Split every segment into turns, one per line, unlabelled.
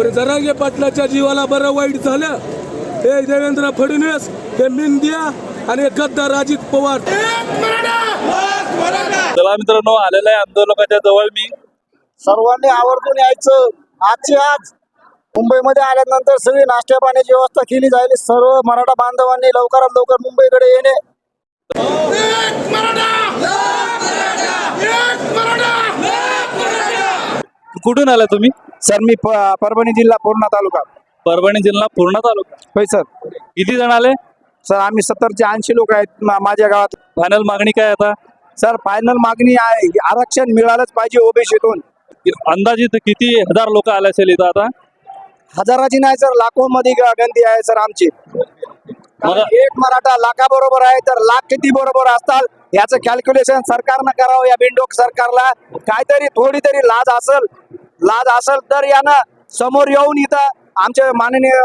बरं जरांगे पाटलाच्या जीवाला बरं वाईट झालं. हे देवेंद्र फडणवीस हे मिंदिया आणि गद्दार अजित पवार.
चला मित्रांनो आलेल्या आहे आंदोलकाच्या जवळ मी.
सर्वांनी आवर्जून यायचं. आजची आज मुंबईमध्ये आल्यानंतर सगळी नाश्त्या पाण्याची व्यवस्था केली जाईल. सर्व मराठा बांधवांनी लवकरात लवकर मुंबईकडे येणे.
कुठून आला तुम्ही?
सर मी प- परभणी जिल्हा पूर्णा तालुका.
परभणी जिल्हा पूर्ण तालुका?
होय सर.
किती जण आले?
सर आम्ही सत्तर ते ऐंशी लोक आहेत मा- माझ्या गावात.
फायनल मागणी काय आता?
सर फायनल मागणी आहे आरक्षण मिळालंच पाहिजे ओबीसीतून.
अंदाजित किती हजार लोक आले असेल इथं आता?
हजाराची नाही सर. लाखो मध्ये गंती आहे सर आमची. एक मराठा लाखा बरोबर आहे तर लाख किती बरोबर असतात? याचं कॅल्क्युलेशन सरकारनं करावं या बिंडोक सरकारला. काहीतरी थोडी तरी लाज असल लाज असल तर यानं समोर येऊन इथं आमचे माननीय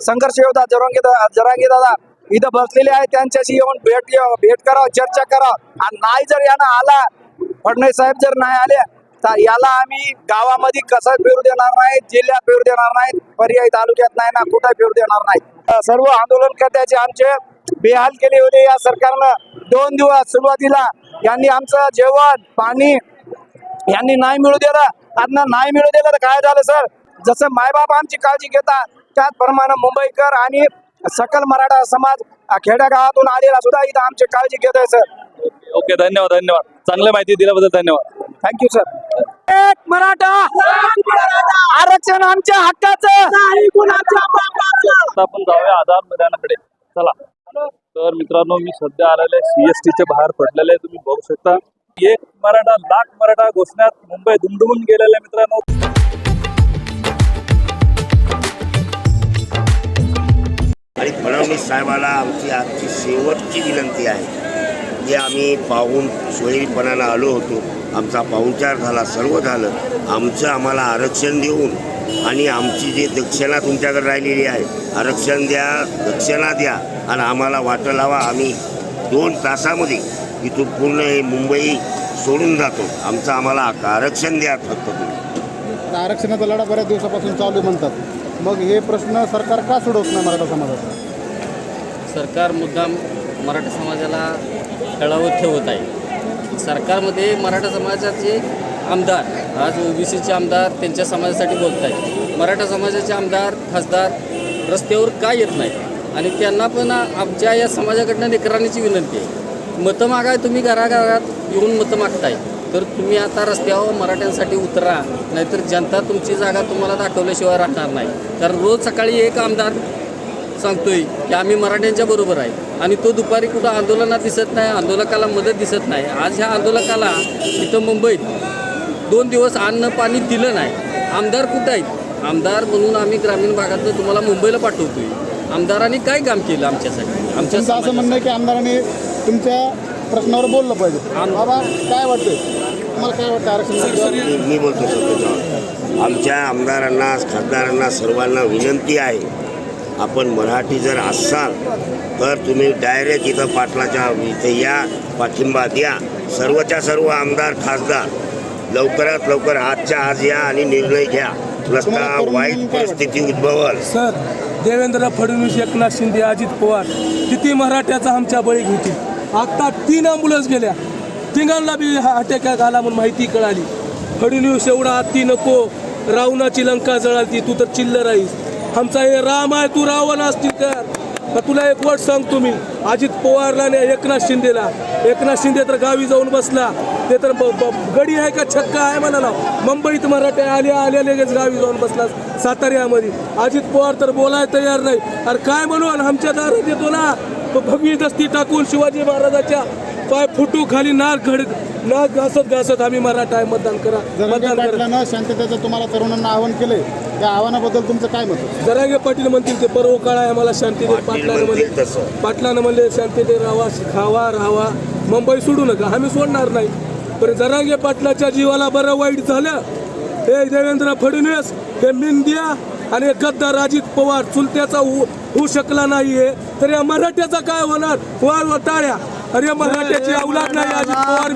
संघर्ष योद्धा जरांगे जरांगे दादा इथं बसलेले आहे त्यांच्याशी येऊन भेट भेट करावं चर्चा करावं. आणि नाही जर यानं आला फडणवीस साहेब जर नाही आले याला आम्ही गावामध्ये कसं फिरू देणार नाही जिल्ह्यात फिरू देणार नाही पर्यायी तालुक्यात नाही ना कुठं फिरू देणार नाही. सर्व आंदोलनकर्त्याचे आमचे बेहाल केले होते या सरकारनं. दोन दिवस सुरुवातीला यांनी आमचं जेवण पाणी यांनी नाही मिळू दिलं. आता नाही मिळू दिलं तर काय झालं सर? जसं मायबाप आमची काळजी घेतात त्याचप्रमाणे मुंबईकर आणि सकल मराठा समाज खेड्यागावातून आलेला सुद्धा इथं आमची काळजी घेत आहे सर.
ओके धन्यवाद धन्यवाद. चांगली माहिती दिल्याबद्दल धन्यवाद.
Thank you sir Maratha. आरक्षण आमच्या हक्काचं.
आपण जाऊया आधार मैदानाकडे. चला. तर मित्रांनो मी सध्या आलेले सीएसटीच्या बाहेर पडलेले. तुम्ही बघू शकता. एक मराठा लाख मराठा घोषण्यात मुंबई दुमदुमून गेलेले मित्रांनो.
आणि फडणवीस साहेबाला आमची आजची शेवटची विनंती आहे. जे आम्ही पाहून सोयीपणानं आलो होतो. आमचा पाहुणचार झाला सर्व झालं. आमचं आम्हाला आरक्षण देऊन आणि आमची जी दक्षिणा तुमच्याकडे राहिलेली आहे आरक्षण द्या दक्षिणा द्या आणि आम्हाला वाटं लावा. आम्ही दोन तासामध्ये इथून पूर्ण हे मुंबई सोडून जातो. आमचं आम्हाला आरक्षण द्या फक्त तुम्ही.
आरक्षणाचा लढा बऱ्याच दिवसापासून चालू म्हणतात. मग हे प्रश्न सरकार का सोडवत नाही मराठा समाजाचा
सरकार मुद्दाम मराठा समाजाला तळावर ठेवत आहे. सरकारमध्ये मराठा समाजाचे आमदार आज ओबीसीचे आमदार त्यांच्या समाजासाठी बोलत आहेत मराठा समाजाचे आमदार खासदार रस्त्यावर का येत नाही आणि त्यांना पण आमच्या या समाजाकडनं निकराण्याची विनंती आहे. मतं मागाय तुम्ही घराघरात येऊन मतं मागताय तर तुम्ही आता रस्त्यावर मराठ्यांसाठी उतरा नाहीतर जनता तुमची जागा तुम्हाला दाखवल्याशिवाय राहणार नाही. कारण रोज सकाळी एक आमदार सांगतोय की आम्ही मराठ्यांच्या बरोबर आहे. आणि तो दुपारी कुठं आंदोलनात दिसत नाही आंदोलकाला मदत दिसत नाही. आज ह्या आंदोलकाला इथं मुंबईत दोन दिवस अन्न पाणी दिलं नाही. आमदार कुठं आहेत? आमदार म्हणून आम्ही ग्रामीण भागातनं तुम्हाला मुंबईला पाठवतोय. आमदारांनी काय काम केलं आमच्यासाठी? आमच्या
असं म्हणणं आहे की आमदारांनी तुमच्या प्रश्नावर बोललं पाहिजे.
आम-
बाबा काय वाटतंय? तुम्हाला काय वाटतं आरक्षण
मी बोलतो आमच्या आमदारांना खासदारांना सर्वांना विनंती आहे आपण मराठी जर असाल तर तुम्ही डायरेक्ट इथं पाटलाच्या इथे या पाठिंबा द्या सर्वच्या सर्व आमदार खासदार लवकरात लवकर आजच्या आज या आणि निर्णय घ्या.
करून
वाईट? परिस्थिती उद्भवल.
सर देवेंद्र फडणवीस एकनाथ शिंदे अजित पवार किती मराठ्याचा आमच्या बळी घेतील? आता तीन ॲम्ब्युलन्स गेल्या. तिघांना बी हा अटॅक आला म्हणून माहिती कळाली. फडणवीस एवढा हत्ती नको. रावणाची लंका जळाली तू तर चिल्लर आहेस. आमचा हे राम आहे तू रावण असतील कर तुला एक वट सांगतो मी. अजित पवारला आणि एकनाथ शिंदेला. एकनाथ शिंदे तर गावी जाऊन बसला. ते तर ब- ब- गडी आहे का छक्का आहे म्हणाला. मुंबईत मराठे आले आले लगेच गावी जाऊन बसला साताऱ्यामध्ये. अजित पवार तर बोलायला तयार नाही. अरे काय म्हणून आमच्या दारात येतो ना. तो भगवी दस्ती टाकून शिवाजी महाराजाच्या पाय फुटू खाली नाक घड नाक घासत घासत आम्ही मराठा आहे मतदान करा
जरांगे
मतदान करा.
पाटलानं शांततेचं तुम्हाला तरुणांना आवाहन केलंय. त्या आव्हानाबद्दल तुमचं काय मत आहे?
जरांगे पाटील म्हणतील ते पर्व काळ आहे मला शांती दे.
पाटील
पाटलानं म्हणले. पाटलानं म्हणले शांती दे राहा खावा राहावा मुंबई सोडू नका आम्ही सोडणार नाही. पण जरांगे पाटलाच्या जीवाला बरं वाईट झालं. हे देवेंद्र फडणवीस हे मिंदिया आणि हे गद्दार अजित पवार चुलत्याचा होऊ होऊ शकला नाहीये. तर या मराठ्याचा काय होणार? वार वटाळ्या अरे मराठ्याची अवलाद नाही अजित पवार.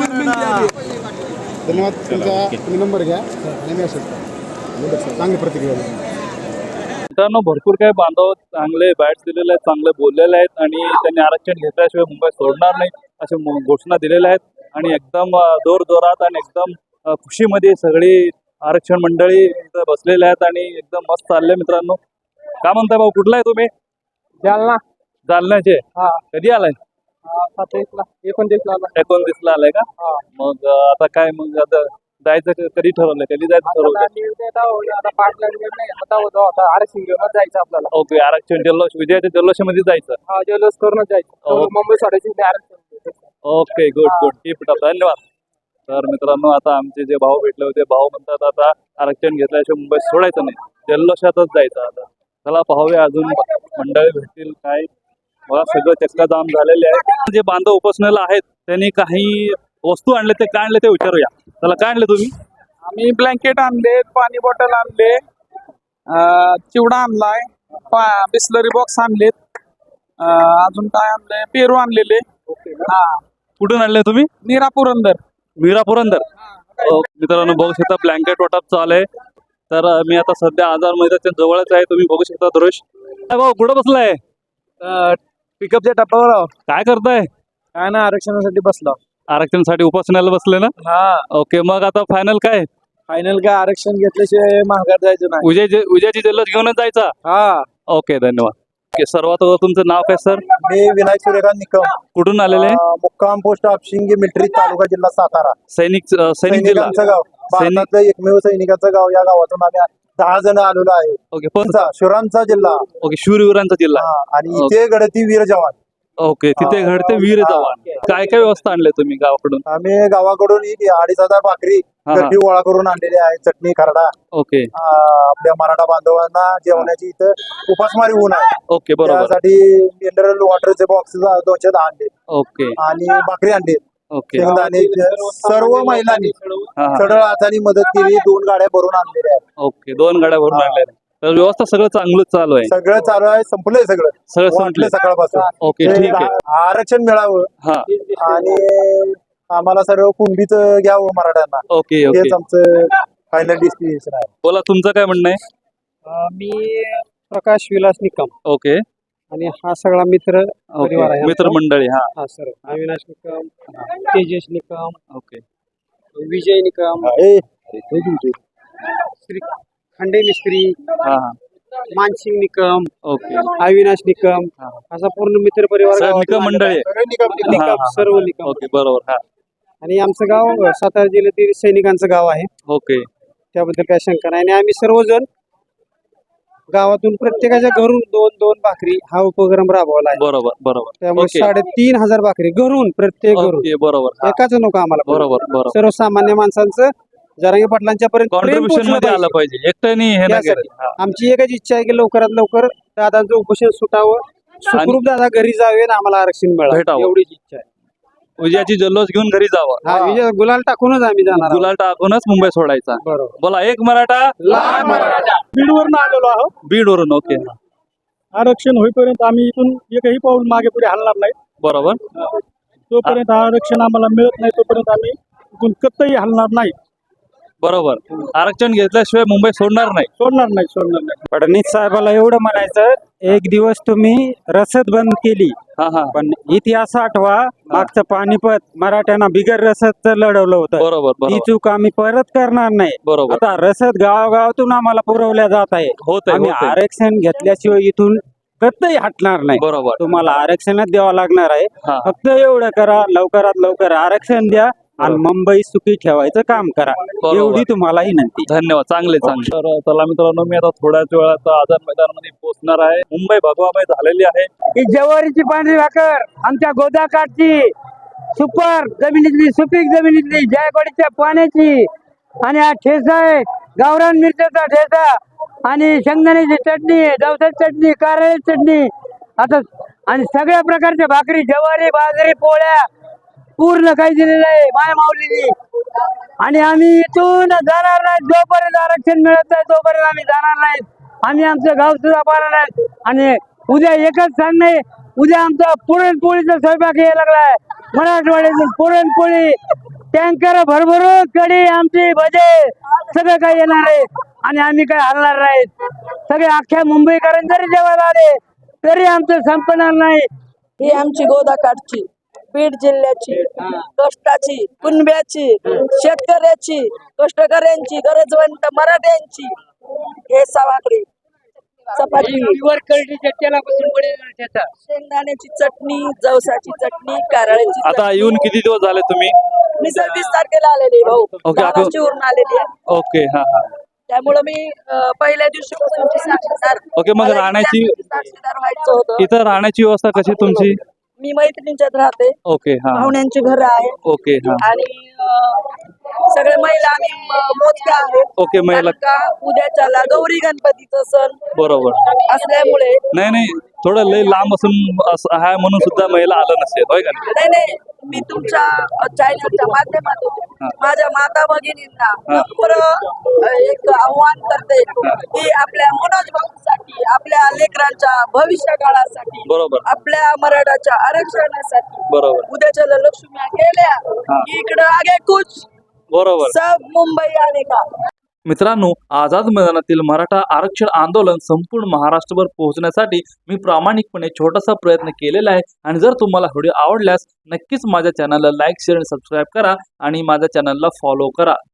धन्यवाद. तुमचा तुम्ही नंबर घ्या. आणि मेसेज करा चांगली प्रतिक्रिया.
मित्रांनो भरपूर काही बांधव चांगले बॅट्स दिलेले आहेत चांगले बोललेले आहेत आणि त्यांनी आरक्षण घेतल्याशिवाय मुंबई सोडणार नाही असे मो- घोषणा दिलेल्या आहेत. आणि एकदम जोर जोरात आणि एकदम खुशीमध्ये सगळी आरक्षण मंडळी इथं बसलेले आहेत आणि एकदम मस्त चालले मित्रांनो. काय म्हणताय भाऊ कुठला आहे तुम्ही?
जालना.
जालन्याचे.
हा.
कधी आलाय?
एकोणतीसला आला.
एकोणतीसला आलाय का. मग आता काय मग आता जायचं कधी ठरवलंय? कधी जायचं
घेऊनच जायचं आपल्याला.
ओके आरक्षण जल्लोष विजयाच्या जल्लोषामध्ये जायचं.
हा जल्लोष करूनच जायचं. मुंबई सोडायची आरक्षण
ओके गुड गुड टीप धन्यवाद. तर मित्रांनो आता आमचे जे भाऊ भेटले होते भाऊ म्हणतात आता आरक्षण घेतल्याशिवाय मुंबई सोडायचं नाही. जल्लोषातच जायचं आता. चला पाहूया अजून मंडळी भेटतील काय बघा सगळं चक्का जाम झालेले आहे जे बांधव उपासनेला आहेत त्यांनी काही वस्तू आणले ते काय आणले ते विचारूया. चला काय आणले तुम्ही?
आम्ही ब्लँकेट आणले पाणी बॉटल आणले चिवडा आणलाय बिस्लरी बॉक्स आणलेत अजून काय आणलंय? पेरू आणलेले. हा.
कुठून आणले तुम्ही?
नीरा पुरंदर.
मीरा पुरंदर. मित्रांनो बघू शकता ब्लँकेट वाटप चालू आहे तर मी आता सध्या आजार मैदानाच्या जवळच आहे तुम्ही बघू शकता दृश भाऊ कुठं बसलाय?
पिकअपच्या टप्प्यावर
काय करताय?
काय ना आरक्षणासाठी बसलो.
आरक्षणासाठी उपासनाला बसले ना?
हा.
ओके मग आता फायनल काय?
फायनल काय आरक्षण घेतल्याशिवाय महागात जायचं नाही.
उद्या उद्याची जल्लोष घेऊनच जायचा?
हा.
ओके धन्यवाद. ओके सर्वात अगोदर तुमचं नाव काय सर
मी विनायक सूर्यकांत निकम.
कुठून आलेले?
अं, मुक्काम पोस्ट आपशिंगी मिलिटरी तालुका जिल्हा सातारा.
सैनिक अ, सैनिक जिल्हा.
सैनिकांचं गाव.
सैनिक-
भारतातलं एकमेव सैनिकांचं गाव या गावातून आम्ही दहा जण आलेलो आहे.
ओके
तुमचा शिवरांचा जिल्हा.
ओके शूरवीरांचा जिल्हा.
हा, आणि इथे घडती वीर जवान.
ओके तिथे
हा.
घडते वीर जवान. काय काय व्यवस्था आणले तुम्ही गावाकडून?
आम्ही गावाकडून ही अडीच हजार भाकरी
हा, हा.
गड्डी गोळा करून आणलेली आहे चटणी खरडा.
ओके.
आपल्या मराठा बांधवांना जेवणाची इथं उपासमारी होऊन आहे.
ओके बरोबर.
त्यासाठी मिनरल वॉटरचे बॉक्स दोनशे दहा आणले.
ओके.
आणि भाकरी आणली. शेंगदाणे सर्व महिलांनी
हा हा.
सडळ हाताने मदत केली दोन गाड्या भरून आणलेल्या आहेत.
ओके दोन गाड्या भरून
हा.
आणल्या तर व्यवस्था सगळं चांगलंच चालू आहे.
सगळं चालू आहे संपलंय सगळं.
सगळं
वाटलं
संपलंय.
सकाळपासून.
ओके ठीक आहे.
आरक्षण मिळावं.
हा.
आणि आम्हाला सर्व कुंडीच घ्यावं मराठ्यांना.
Okay okay.
हेच आमचं फायनल डिस्टिनेशन आहे.
बोला तुमचं काय म्हणणं आहे?
मी प्रकाश विलास निकम.
ओके.
आणि हा सगळा मित्र परिवार आहे
मित्रमंडळी हा.
हा सर. अविनाश निकम तेजस निकम
ओके.
विजय निकम श्री खंडे मिस्त्री
हा हा.
मानसिंग निकम
ओके.
अविनाश निकम
हा.
असा पूर्ण मित्र परिवार
सर निकम मंडळी
निकम-
हा,
निकम
हा.
सर्व निकम.
ओके बरोबर हा.
आणि आमचं गाव सातारा जिल्ह्यातील सैनिकांचं गाव आहे.
ओके.
त्याबद्दल काय शंका नाही. आणि आम्ही सर्वजण गावातून प्रत्येकाच्या घरून दोन दोन भाकरी हा उपक्रम राबवला आहे
बरोबर बरोबर
त्यामुळे
ओके.
साडेतीन हजार भाकरी घरून प्रत्येक घरून
ओके बरोबर.
एकाच नको आम्हाला
बरोबर बरोबर
सर्वसामान्य माणसांचं जरांगी पाटलांच्या पर्यंत प्रेम
कॉन्ट्रीब्युशनमध्ये आलं
पाहिजे.
पाहिजे एकट्याने हे नाही
यासाठी.
केलं. हा.
आमची एकच इच्छा आहे की लवकरात लवकर दादांचं उपोषण सुटावं सुखरूप दादा घरी जावे आणि आम्हाला आरक्षण मिळावं
भेटावं.
एवढीच इच्छा आहे
उद्याची जल्लोष घेऊन घरी जावं.
हा विजय गुलाल टाकूनच आम्ही जाणार आहोत.
गुलाल टाकूनच मुंबई सोडायचा.
बरोबर.
बोला एक मराठा
लाख मराठा.
बीडवरनं आलेलो आहोत.
बीडवरून ओके.
आरक्षण होईपर्यंत आम्ही इथून एकही पाऊल मागे पुढे हलणार नाही.
बरोबर.
जोपर्यंत आरक्षण आम्हाला मिळत नाही तोपर्यंत आम्ही इथून कत्तही हलणार नाही.
बरोबर. आरक्षण घेतल्याशिवाय मुंबई सोडणार नाही.
सोडणार नाही सोडणार नाही.
फडणवीस साहेबाला एवढं म्हणायचं एक दिवस तुम्ही रसद बंद केली.
हा हा.
पण इतिहास आठवा मागचं पानिपत मराठ्यांना बिगर रसदचं लढवलं होतं.
बरोबर
ती
बरोबर
चूक आम्ही परत करणार नाही.
बरोबर.
आता रसद गावागावातून आम्हाला पुरवल्या जात आहे.
होत
आम्ही
आहे.
आरक्षण घेतल्याशिवाय इथून कतही हटणार नाही.
बरोबर.
तुम्हाला आरक्षणच द्यावं लागणार आहे.
हा.
फक्त एवढं करा लवकरात लवकर आरक्षण द्या. आणि मुंबई सुखी ठेवायचं काम करा.
बरोबर.
एवढी तुम्हाला विनंती.
धन्यवाद. चांगले चांगले. तर चला मित्रांनो मी आता थोड्याच वेळात आझाद मैदानामध्ये पोहोचणार आहे. मुंबई भगवामय झालेली आहे.
ही जवारीची पांढरी भाकर आमच्या गोदाकाठची सुपर जमिनीतली सुपीक जमिनीतली जायकवाडीच्या पाण्याची आणि हा ठेसा आहे. गावरान मिरच्याचा ठेसा आणि शेंगदाण्याची चटणी जवसाची चटणी कारळ्याची चटणी. आता आणि सगळ्या प्रकारच्या भाकरी ज्वारी बाजरी पोळ्या पूर्ण काही दिलेलं आहे. माया माऊलीनी. आणि आम्ही इथून जाणार नाही. जोपर्यंत आरक्षण मिळत नाही तोपर्यंत आम्ही जाणार नाही. आम्ही आमचं गाव सुद्धा पाहणार नाही. आणि उद्या एकच सांगणे उद्या आमचा पुरणपोळीचा स्वयंपाक यायला लागलाय. मराठवाड्यातून पुरणपोळी टँकर भरभरून कडी आमची भजे सगळं काही येणार आहे. आणि आम्ही काय हलणार नाहीत सगळे अख्ख्या मुंबईकरांनी जरी जेवायला आले तरी आमचं संपणार नाही.
ही आमची गोदाकाठची. बीड जिल्ह्याची कष्टाची कुणब्याची शेतकऱ्याची कष्टकऱ्यांची गरजवंत मराठ्यांची. हे सवाकडी चपाती. शेंगदाण्याची चटणी जवसाची चटणी कारळ्याची
आता. येऊन किती दिवस झाले तुम्ही?
मी सव्वीस तारखेला आलेली आहे भाऊ. महाराष्ट्रावरून आलेली आहे.
ओके हा हा.
त्यामुळे मी पहिल्या दिवशी
ओके, मग राहण्याची-
विद्यार्थी साक्षीदार व्हायचं होतं.
इथं राहण्याची व्यवस्था कशी तुमची?
मी मैत्रिणींच्यात राहते.
ओके हा
पाहुण्यांची घर आहे
ओके हा.
आणि सगळे महिला आम्ही मोजक्या आहेत.
ओके, महिला-
कारण का उद्याच्याला गौरी गणपतीचा सण
बरोबर.
असल्यामुळे
नाही नाही थोडं लय लांब असून असं आहे म्हणून सुद्धा महिला आलं नसेल होय का नाही?
नाही नाही मी तुमच्या चॅनलच्या माध्यमातून. माझ्या माता भगिनींना नम्र अं, एक आव्हान करते की आपल्या मनोज भाऊसाठी आपल्या लेकरांच्या भविष्य काळासाठी
बरोबर.
आपल्या मराठाच्या आरक्षणासाठी
बरोबर.
उद्याच्या लक्ष्म्या गेल्या की इकडं आगे कुछ
बरोबर.
सब मुंबई आने का?
मित्रांनो आझाद मैदानातील मराठा आरक्षण आंदोलन संपूर्ण महाराष्ट्रभर पोहोचण्यासाठी मी प्रामाणिकपणे छोटासा प्रयत्न केलेला आहे. आणि जर तुम्हाला व्हिडिओ आवडल्यास नक्कीच माझ्या चॅनलला लाईक शेअर आणि सबस्क्राईब करा आणि माझ्या चॅनलला फॉलो करा.